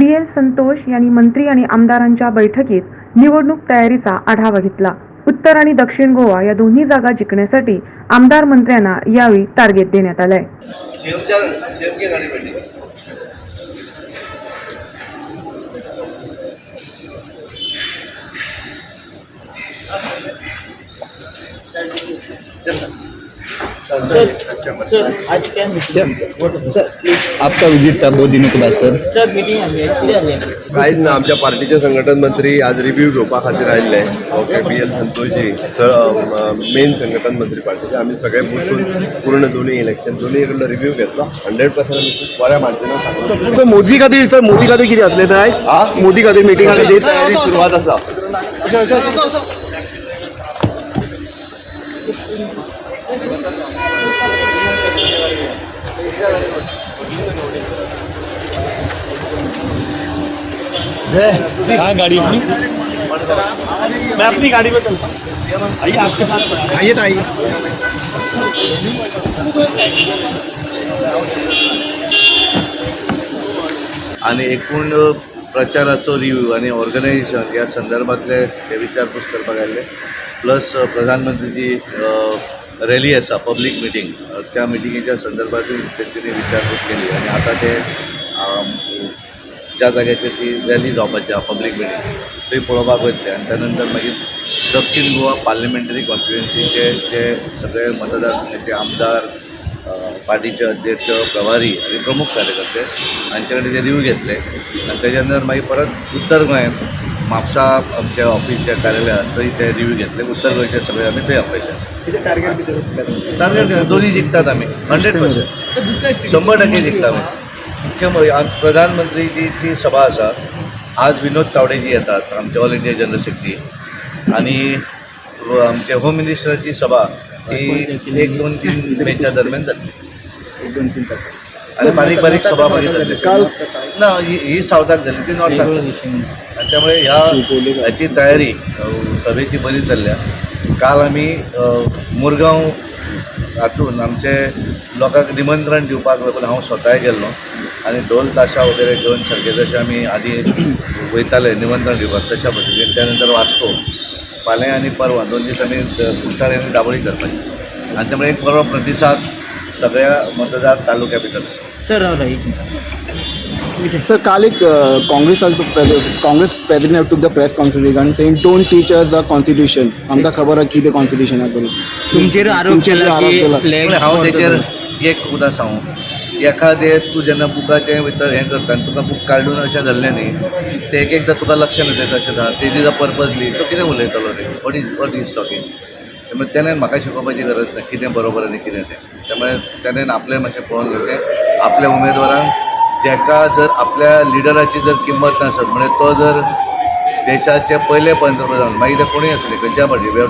बी L Santosh यांनी मंत्री आणि आमदारांच्या बैठकीत निवडणूक तयारीचा आढावा घेतला. उत्तर आणि दक्षिण गोवा या दोन्ही जागा जिंकण्यासाठी आमदार मंत्र्यांना यावेळी टार्गेट देण्यात आलंय. Thank you. सर आज क्या मीटिंग सर आपका विजिट था बहुत दिनों के बाद सर सर मीटिंग आली आहे ना आमच्या पार्टीचे संघटन मंत्री आज रिव्ह्यू घेवपा खातीर आयिल्ले. ओके बी एल संतोषजी मेन संघटन मंत्री पार्टीचे. आमी सगळे बसून पूर्ण दोन्ही इलेक्शन दोन्ही कडलो रिव्ह्यू घेतलो. हंड्रेड पर्सेंट बऱ्या मार्जिनान सांगलो सर मोदी खातीर सर मोदी खातीर कितें असलें तर? मोदी खातीर मिटींग ताची तयारी सुरवात आसा हाँ गाड़ी अपनी? मैं अपनी गाड़ी में चलता हूँ। आइए आपके साथ आइए तो आइए। आणि एकूण प्रचाराचो रिव्ह्यू आणि ऑर्गनायझेशन या संदर्भातले ते विचारपूस करपाक आयिल्ले प्लस प्रधानमंत्रीची रॅली आसा पब्लीक मिटींग त्या मिटिंगेच्या संदर्भातूय तेंच्यांनी विचारपूस केली. आणि आता ते ज्या जाग्याचेर ती रॅली जावपाची आहा पब्लीक मिटींग थंय पळोवपाक वयतले आनी त्यानंतर मागीर दक्षिण गोवा पार्लिमेंटरी कॉन्स्टिट्युएन्सीचे जे सगळे मतदारसंघाचे आमदार पार्टीचे अध्यक्ष प्रभारी आणि प्रमुख कार्यकर्ते हांचे कडेन ते रिव्ह्यू घेतले. आनी तेच्या नंतर मागीर परत उत्तर गोंयांत म्हापसा आमच्या ऑफिसच्या कार्यालयात थंय ते रिव्ह्यू घेतले. उत्तर गोंयचे सगळे आमी थंय आपयले आसा टार्गेट टार्गेट दोन्ही जिंकतात आम्ही. हंड्रेड पर्सेंट शंभर टक्के जिंकता आम्ही. मुख्यमंत्री प्रधानमंत्रीची जी सभा आसा आज विनोद तावडेजी येतात आमचे ऑल इंडिया जनरल सेक्रेटरी आणि आमचे होम मिनिस्टरची सभा ही एक दोन तीन मेच्या दरम्यान जातली एक दोन तीन आणि बारीक बारीक सभा काल ना ही सावथाक झाली ती नॉर्थाक जातली. आणि त्यामुळे ह्या ह्याची तयारी सभेची बरी चल्ल्या काल आमी अ, मुरगांव हातून आमचे लोकांक निमंत्रण दिवपाक लागून हांव स्वताय गेल्लो. आनी ढोल ताशा वगैरे घेवन सारके जशे आमी आदी वयताले निमंत्रण दिवपाक तशा पद्दतीन त्या नंतर वास्को फाल्यां आनी परवां दोन दीस आमी कुट्टाळे आनी दाबोळी करपाची आनी त्यामुळे एक बरो प्रतिसाद सगळ्या मतदार तालुक्या भितर आसा सर सर काल एक Congress Congress president took the press conference आणि saying don't teach us the constitution आमकां खबर आहा कितें कॉन्स्टिट्यूशन करून तुमचेर आरोप केला की हांव तेचेर एक उदास सांगू. एखादे तूं जेन्ना बुकाचें भितर हें करता आनी तुका बूक काडून अशें धरलें न्ही ते एक एकदां तुका लक्ष नदयता अशें जाता तेजी जर पर्पजली तो कितें उलयतलो रे what is what is talking त्यामुळे त्याने म्हाका शिकोवपाची गरज ना कितें बरोबर आनी कितें तें त्यामुळे त्याने आपलें मातशें पळोवन घेतलें आपल्या उमेदवारांक जेका जर आपल्या लिडराची जर किंमत नासत म्हणजे तो जर देशाचे पयले पंतप्रधान मागीर ते कोणूय आसले खंयच्या पार्टी वी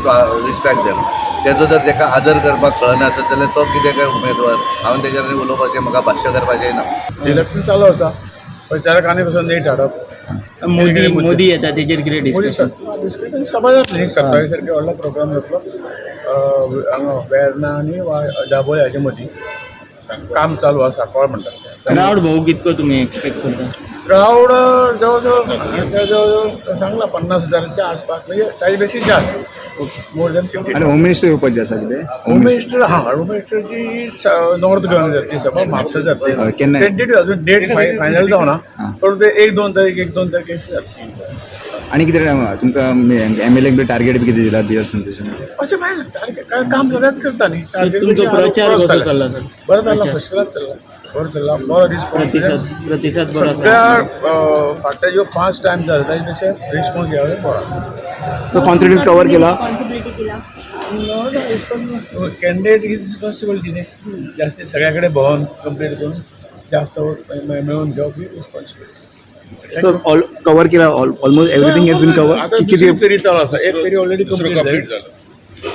रिस्पेक्ट देम तेजो जर ताका आदर करपाक कळना आसत जाल्यार तो कितें काय उमेदवार? हांवें तेजेर उलोवपाचें म्हाका भाश्य करपाचें ना. इलेक्शन चालू आसा. प्रचारकांनी कसं नीट हाडप. मोदी मोदी येता तेचेर कितें डिस्कशन डिस्कशन सभा जातली सकाळी सारके व्हडलो प्रोग्राम जातलो अं, हांगा वेर्ना आनी वा- दाबोळे हाजे मदीं. काम चालू आसा कळ म्हणटात क्रावड भाऊ कितको तुमी एक्सपेक्ट करता? क्राऊड जवळ जवळ जवळ सांगला पन्नास हजारांच्या आसपास म्हणजे ताजे पेक्षा जास्त. मोर दॅन फिफ्टी आणि होम मिनिस्टर येवपाचें आसा कितें होम मिनिस्टर हा होम मिनिस्टरची नॉर्थ गोंयान जातली सभा म्हापसा जातली केन्ना? टेंटेटिव्ह अजून डेट फायनल जावना. पण ते एक दोन तारीख एक दोन तारीख अशी जातली आणि कितें तुमकां एम एल बी टार्गेट बी कितें दिला ना टार्गेट काय काम सगळ्याच करता न्ही. चल्ला बरो अच्छा. फर्स्ट क्लास चल्ला. बरो चल्ला. बरो रिस्पॉन्स प्रतिसाद बरो सगळ्या फाटल्या ज्यो पांच टायम ताजे पेक्षा रिस्पॉन्स ह्या वेळी बरो. तो कॉन्फिडन्स कवर केला. कॅन्डिडेट इज रिस्पॉन्सिबिलिटी न्ही? जास्ती सगळ्या कडेन भोंवन कंप्लीट करून जास्त वोट मे- मेळोवन घेवप ही रिस्पॉन्सिबिलिटी सर ऑल कवर केला almost everything has been cover आता किती फेरी चालू आसा एक फेरी ऑलरेडी कंप्लीट झाली.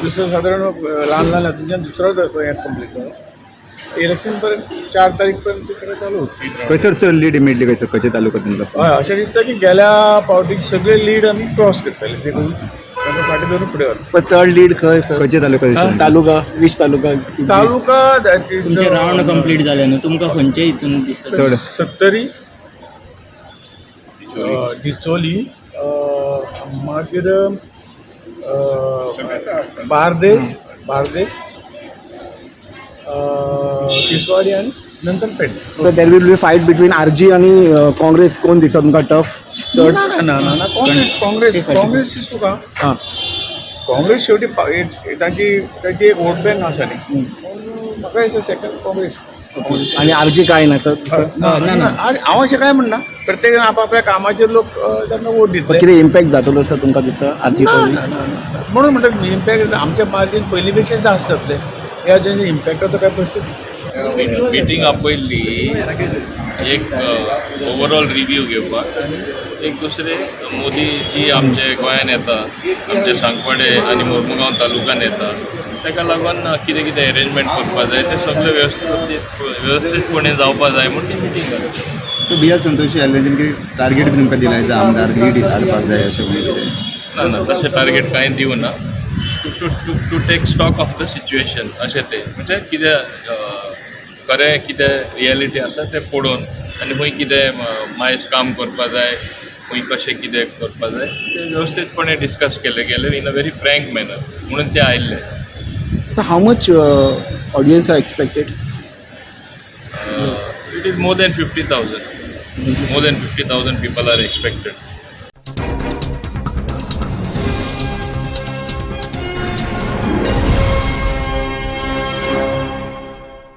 दुसरो सादारण अं, ल्हान ल्हान दुसरो कंप्लीट जालो इलेक्शन पर्यंत चार तारीख पर्यंत ते सगळें चालू. खंयसर सर लीड इमिडियटली खंयसर खंयच्या तालुक्यात तुमकां हय अशें दिसता की गेल्या फावटीक सगळे लीड आमी क्रॉस करताले ताका फाटी धरून पण लीड खंय खंयच्या तालुक्यात तालुका वीस तालुका. तालुका तुमचे रावंड कंप्लीट जाले न्हू तुमकां खंयचे हितून दिसता? सत्तरी अ, डिचोली अ, मागीर अ, बार्देस बार्देस अ, तिसवाडी आणि नंतर paid so there will be fight between R G आणि काँग्रेस. कोण दिसत तुमकां टफ चड ना ना ना ना काँग्रेस काँग्रेस काँग्रेस इज तुका हां. काँग्रेस शेवटी तांची तांची एक वोट बँक आसा न्ही. म्हाका दिसता सेकंड काँग्रेस. आणि आर जी काय ना तर हांव अशें काय म्हणना प्रत्येक जाण आपल्या कामाचेर लोक तांकां वोट दितले कितें इम्पॅक्ट जातलो सर तुमकां दिसता आर जी ना, ना, ना, ना. म्हणून म्हणतात मी इम्पॅक्ट आमच्या पार्टीन पयलीं पेक्षा जास्त जातले ह्या जेन्ना इम्पॅक्ट काय परिस्थिती? मिटिंगा पयली एक ओवरऑल रिव्ह्यू घेवपाक एक दुसरे मोदी जी आमचे गोंयान येता आमचे सांकवाडे आनी मोरमुगांव तालुक्यान येता. ताका लागून कितें कितें अरेंजमेंट करपा जाय तें सगळें व्यवस्थीत व्यवस्थीतपणे जावपा जाय म्हूण ती मिटींग सो बी आर संतोशी आयले तेंगे टार्गेट बी तुमकां जाय आमदार लीड हाडपाक जाय अशें कितें? ना ना तशें टार्गेट कांय ना. To to to take stock of the situation अशें तें. म्हणजे कितें खरें कितें रियलिटी आसा तें पळोवन आनी खंय कितें मायज काम करपा जाय खंय कशें कितें करपा जाय तें वेवस्थीतपणे डिस्कस केलें गेलें in a very frank manner म्हणून ते आयिल्ले. So how much audience are expected it is more than fifty thousand more than fifty thousand people are expected